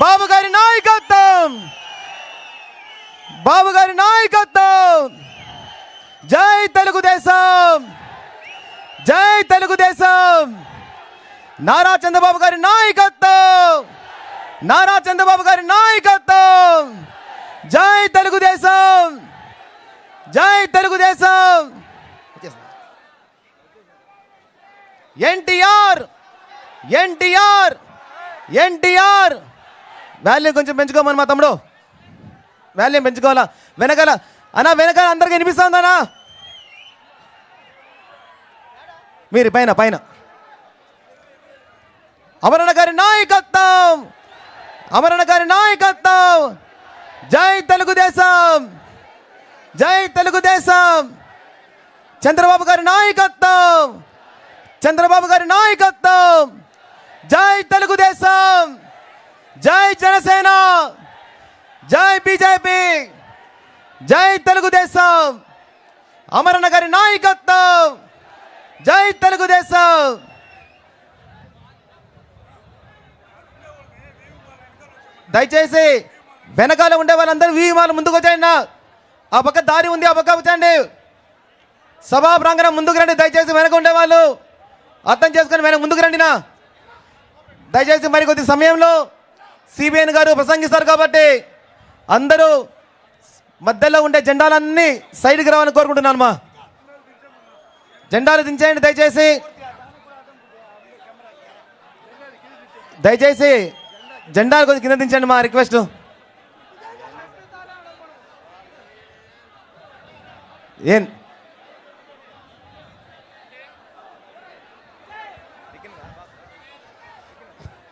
బాబు గారి నాయకత్వం! బాబు గారి నాయకత్వం! జై తెలుగుదేశం! జై తెలుగుదేశం! నారా చంద్రబాబు గారి నాయకత్వం! నారా చంద్రబాబు గారి నాయకత్వం! జై తెలుగుదేశం! జై Telugudesam! NTR! NTR! NTR! Value కొంచెం పెంచుకోమని మా తమ్ముడు. వాల్యూ పెంచుకోవాలా? వెనకాల. అన్నా వెనకాల అందరికి వినిపిస్తుందనా మీరు పైన పైన. అమరణ గారి నాయకత్వం. అమరణ గారి నాయకత్వం. జై తెలుగుదేశం. జై తెలుగుదేశం. చంద్రబాబు గారి నాయకత్వం. చంద్రబాబు గారి నాయకత్వం. జై తెలుగుదేశం. జై జనసేన! జై బీజేపీ! జై తెలుగుదేశం! అమరణ గారి నాయకత్వం! జై తెలుగుదేశం! దయచేసి వెనకాల ఉండే వాళ్ళందరూ వీ ముందుకు వచ్చాయండి. ఆ పక్క దారి ఉంది ఆ పక్క వచ్చండి సభా ప్రాంగణం ముందుకు రండి. దయచేసి వెనక ఉండేవాళ్ళు అర్థం చేసుకొని వెనక ముందుకు రండినా. దయచేసి మరి కొద్ది సమయంలో సిబిఎన్ గారు ప్రసంగిస్తారు కాబట్టి అందరూ మధ్యలో ఉండే జెండాలన్నీ సైడ్కి రావాలని కోరుకుంటున్నాను మా జెండాలు దించేయండి దయచేసి. దయచేసి జెండాలు కొద్ది కింద దించండి మా రిక్వెస్ట్. ఏం?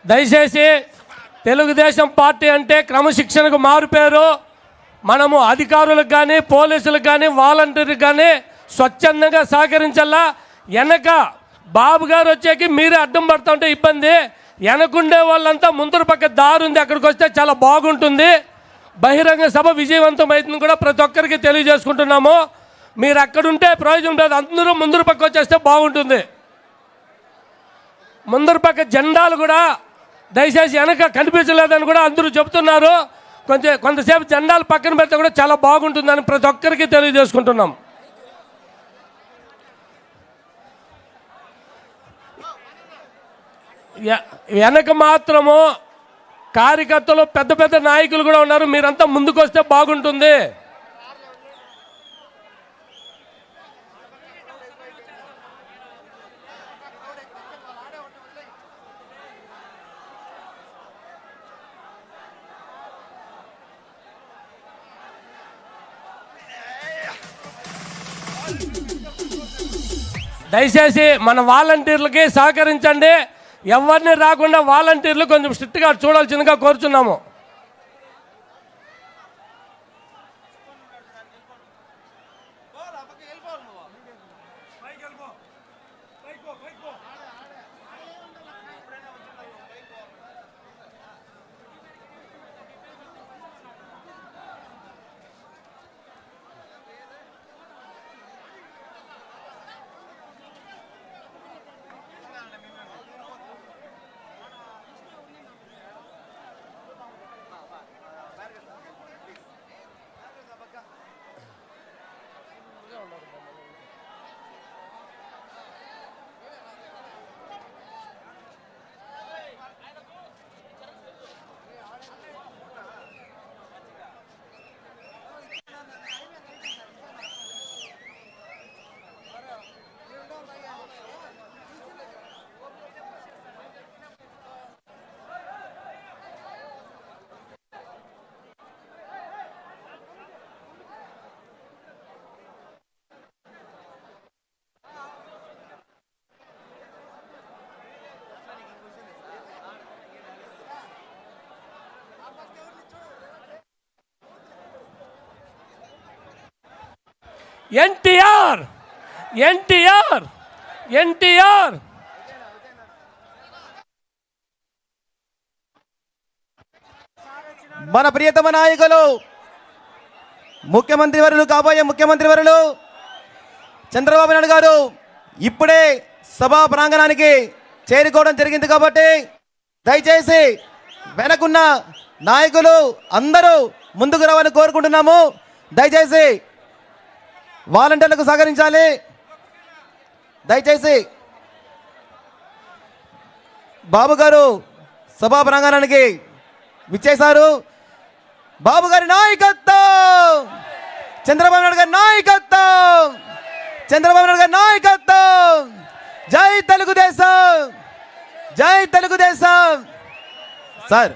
దయచేసి తెలుగుదేశం పార్టీ అంటే క్రమశిక్షణకు మారుపేరు మనము అధికారులకు కానీ పోలీసులకు కానీ వాలంటీర్లకు కానీ స్వచ్ఛందంగా సహకరించాలా వెనక బాబు గారు వచ్చేకి మీరే అడ్డం పడుతుంటే ఇబ్బంది. వెనకుండే వాళ్ళంతా ముందర పక్క దారి ఉంది అక్కడికి వస్తే చాలా బాగుంటుంది. బహిరంగ సభ విజయవంతం అవుతుంది కూడా ప్రతి ఒక్కరికి తెలియజేసుకుంటున్నాము. మీరు అక్కడుంటే ప్రయోజనం లేదు అందరూ ముందర పక్క వచ్చేస్తే బాగుంటుంది. ముందర పక్క జెండాలు కూడా దయచేసి వెనక కనిపించలేదని కూడా అందరూ చెబుతున్నారు కొంచెం కొంతసేపు జెండాలు పక్కన పెడితే కూడా చాలా బాగుంటుందని ప్రతి ఒక్కరికి తెలియజేసుకుంటున్నాం. వెనక మాత్రము కార్యకర్తలు పెద్ద పెద్ద నాయకులు కూడా ఉన్నారు. మీరంతా ముందుకు వస్తే బాగుంటుంది. దయచేసి మన వాలంటీర్లకి సహకరించండి. ఎవరిని రాకుండా వాలంటీర్లు కొంచెం స్ట్రిక్ట్గా చూడాల్సిందిగా కోరుచున్నాము. ఎన్టీఆర్ ఎన్టీఆర్ ఎన్టీఆర్. మన ప్రియతమ నాయకులు ముఖ్యమంత్రి వరులు కాబోయే ముఖ్యమంత్రి వరులు చంద్రబాబు నాయుడు గారు ఇప్పుడే సభా ప్రాంగణానికి చేరుకోవడం జరిగింది కాబట్టి దయచేసి వెనకున్న నాయకులు అందరూ ముందుకు రావాలని కోరుకుంటున్నాము. దయచేసి వాలంటీర్లకు సహకరించాలి. దయచేసి బాబు గారు సభా ప్రాంగణానికి విచ్చేశారు. బాబు గారి నాయకత్వం! చంద్రబాబు నాయుడు గారి నాయకత్వం! చంద్రబాబు నాయుడు గారి నాయకత్వం! జై తెలుగుదేశం! జై Telugu Desam! Sir.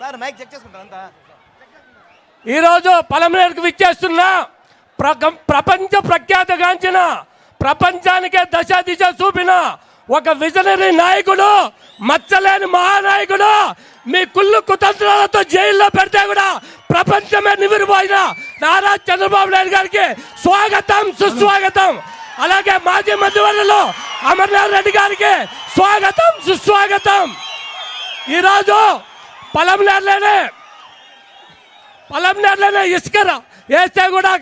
Sir mike check చేసుకుంటారు అంతా? ఈరోజు పలమనేరుకు విచ్చేస్తున్న. ప్రపంచ ప్రఖ్యాతగాంచిన ప్రపంచానికే దశ దిశ చూపిన ఒక విజనరీ నాయకుడు మచ్చలేని మహానాయకుడు మీ కుళ్ళు కుతంత్రాలతో జైల్లో పెడితే కూడా ప్రపంచమే నివిరిపోయిన నారా చంద్రబాబు నాయుడు గారికి స్వాగతం సుస్వాగతం. అలాగే మాజీ మంత్రివర్యులు అమర్నాథ్ రెడ్డి గారికి స్వాగతం సుస్వాగతం. ఈరోజు పలంనేరులోనే పొలంలోనే నేర్లేనే ఇసుకరా వేస్తే కూడా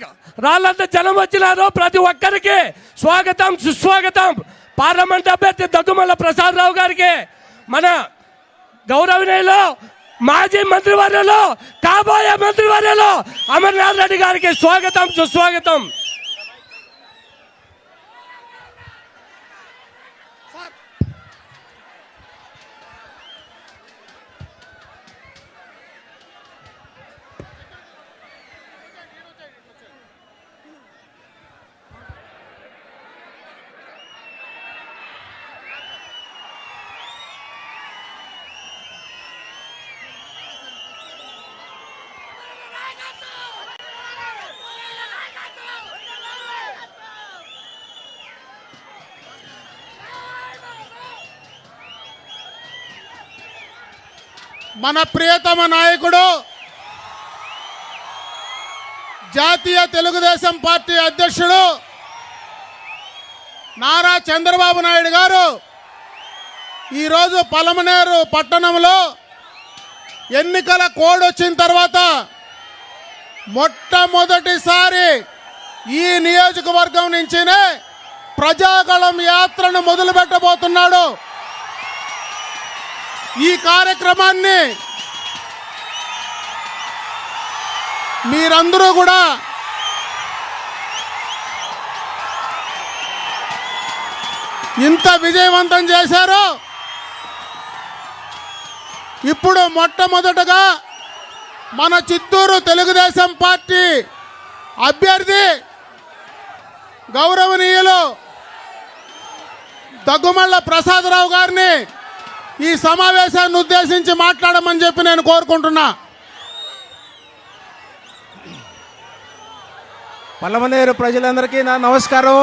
రాళ్ళంతా జనం వచ్చినారు. ప్రతి ఒక్కరికి స్వాగతం సుస్వాగతం. పార్లమెంట్ అభ్యర్థి దగ్గుమల్ల ప్రసాదరావు గారికి. మన గౌరవనీయులు మాజీ మంత్రివర్యులు కాబోయే మంత్రివర్యులు అమర్నాథ్ రెడ్డి గారికి స్వాగతం సుస్వాగతం. మన ప్రియతమ నాయకుడు జాతీయ తెలుగుదేశం పార్టీ అధ్యక్షుడు నారా చంద్రబాబు నాయుడు గారు ఈరోజు పలమనేరు పట్టణంలో ఎన్నికల కోడ్ వచ్చిన తర్వాత మొట్టమొదటిసారి ఈ నియోజకవర్గం నుంచినే ప్రజాగళం యాత్రను మొదలుపెట్టబోతున్నాడు. ఈ కార్యక్రమాన్ని మీరందరూ కూడా ఇంత విజయవంతం చేశారు. ఇప్పుడు మొట్టమొదటగా మన చిత్తూరు తెలుగుదేశం పార్టీ అభ్యర్థి గౌరవనీయులు దగ్గుమల్ల ప్రసాదరావు గారిని ఈ సమావేశాన్ని ఉద్దేశించి మాట్లాడమని చెప్పి నేను కోరుకుంటున్నా. పల్లమనేరు ప్రజలందరికీ నా నమస్కారం.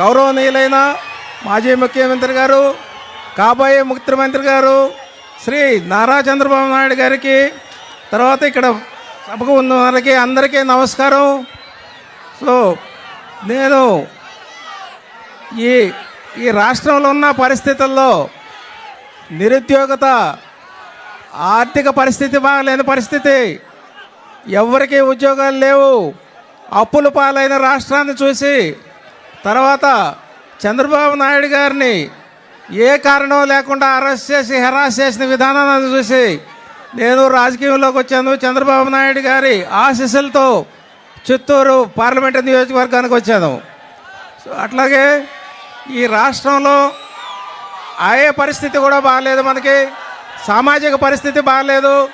గౌరవనీయులైన మాజీ ముఖ్యమంత్రి గారు కాబోయే ముఖ్యమంత్రి గారు శ్రీ నారా చంద్రబాబు నాయుడు గారికి తర్వాత ఇక్కడ సభకు ఉన్న వారికి అందరికీ నమస్కారం. సో నేను ఈ ఈ రాష్ట్రంలో ఉన్న పరిస్థితుల్లో నిరుద్యోగత ఆర్థిక పరిస్థితి బాగలేని పరిస్థితి. ఎవరికి ఉద్యోగాలు లేవు. అప్పుల పాలైన రాష్ట్రాన్ని చూసి తర్వాత చంద్రబాబు నాయుడు గారిని ఏ కారణం లేకుండా అరెస్ట్ చేసి హెరాస్ చేసిన విధానాన్ని చూసి నేను రాజకీయంలోకి వచ్చాను. చంద్రబాబు నాయుడు గారి ఆశీస్సులతో చిత్తూరు పార్లమెంటు నియోజకవర్గానికి వచ్చాను. అట్లాగే ఈ రాష్ట్రంలో ఆయే పరిస్థితి కూడా బాగాలేదు మనకి. సామాజిక పరిస్థితి బాగాలేదు.